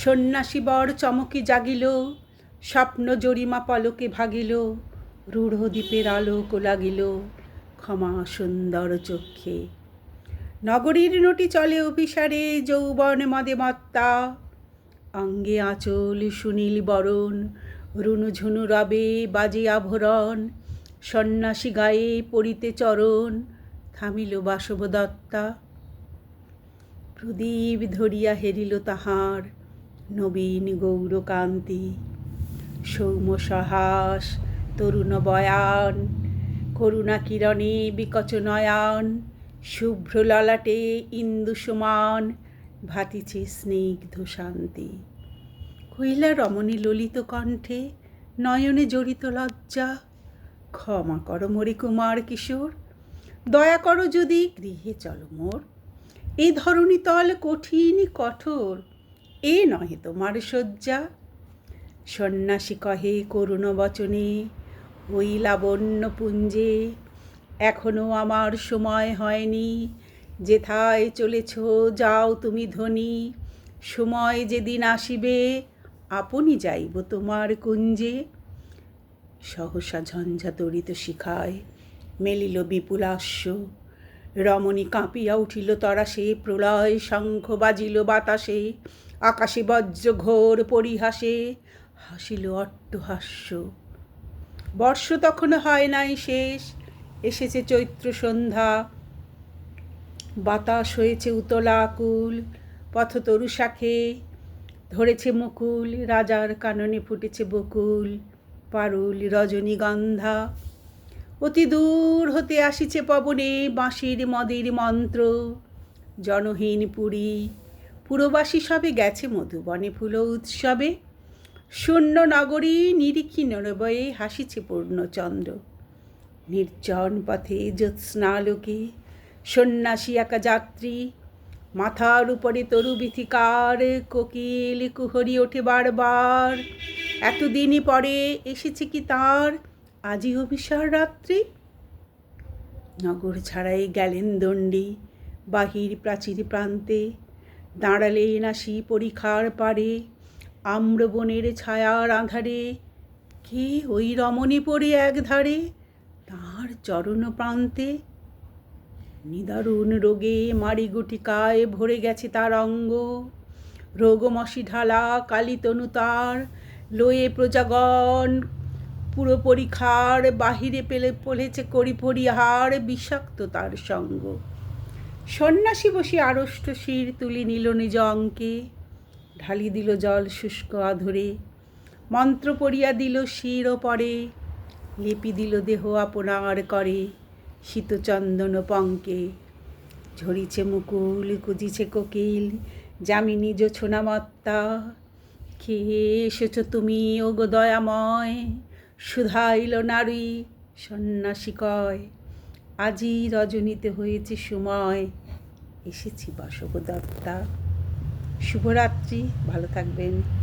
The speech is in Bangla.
সন্ন্যাসী বর চমকে জাগিল, স্বপ্ন জরিমা পলকে ভাগিল, রূঢ় দ্বীপের আলোক লাগিল ক্ষমা সুন্দর চক্ষে। নগরীর নটি চলে অভিসারে, যৌবন মদে মত্তা। অঙ্গে আঁচল সুনীল বরণ রুনু ঝুনু রবে বাজে আভরণ। সন্ন্যাসী গায়ে পড়িতে চরণ, থামিল বাসব দত্তা প্রদীপ ধরিয়া হেরিল তাহার নবীন গৌরকান্তি সৌম সহাস তরুণ বয়ান করুণা কিরণে বিকচ নয়ান শুভ্র ললাটে ইন্দু সমান ভাতিছে স্নিগ্ধ শান্তি। কহিলা রমণী ললিত কণ্ঠে নয়নে জড়িত লজ্জা, ক্ষমা করো মরে কুমার কিশোর, দয়া করো যদি গৃহে চলো মোর। এই ধরনী তল কঠিন কঠোর এ নহে তোমার শয্যা। সন্ন্যাসী কহে, করুণ বচনে ওই লাবণ্য পুঞ্জে এখনও আমার সময় হয়নি। যেথায় চলেছ, যাও তুমি ধনী। সময় যেদিন আসিবে, আপনি যাইব তোমার কুঞ্জে। সহসা ঝঞ্ঝা তরিত শিখায়, মেলিল বিপুলাস্য। রমণী কাঁপিয়া উঠিল তরাসে, প্রলয় শঙ্খ বাজিল বাতাসে। আকাশে বজ্র ঘোর পরিহাসে, হাসিল অট্টহাস্য। বর্ষ তখন হয় নাই শেষ, এসেছে চৈত্র সন্ধ্যা। বাতাস হয়েছে উতলা আকুল পথতরু শাখে, ধরেছে মুকুল, রাজার কাননে ফুটেছে বকুল, পারুল রজনীগন্ধা অতি দূর হতে আসিছে পবনে বাঁশির মদের মন্ত্র, জনহীন পুরী পুরবাসী সবে গেছে মধুবনে ফুল উৎসবে। শূন্য নগরী নিরিখি নরবয়ে হাসিছে পূর্ণচন্দ্র। নির্জন পথে জ্যোৎস্নালোকে সন্ন্যাসী একা যাত্রী মাথার উপরে তরু বিথিকার, কোকিল কুহরি ওঠে বারবার। এতদিনই পরে এসেছে কি তার? আজই অভিসার রাত্রি? নগর ছাড়াই গেলেন দণ্ডী, বাহির প্রাচীর প্রান্তে। দাঁড়ালেন আসি পরীক্ষার পারে, আম্রবনের ছায়ার আধারে। কে ওই রমণী পড়ে এক ধারে তাঁর চরণ প্রান্তে? নিদারুণ রোগে মারি গুটিকায় ভরে গেছে তার অঙ্গ। রোগমসি ঢালা কালিতনু তার, লয়ে প্রজাগণ। পুরো পরীক্ষার বাহিরে পেলে পড়েছে করি পরিহার বিষাক্ত তার সঙ্গ। সন্ন্যাসী বসে আড়ষ্ট শির তুলি নিল নিজ অঙ্কে। ঢালি দিল জল শুষ্ক আধরে। মন্ত্র পড়িয়া দিল শির ও পরে। লিপি দিল দেহ আপনার করে শীতচন্দন পঙ্কে। ঝরিছে মুকুল, কুজিছে কোকিল যামিনী জোছনামত্তা খেয়ে এসেছ তুমি ও গো দয়াময়? সুধাইল নারী সন্ন্যাসী কয়। আজই রজনীতে হয়েছে সময়। এসেছি বাসবদত্তা শুভরাত্রি ভালো থাকবেন।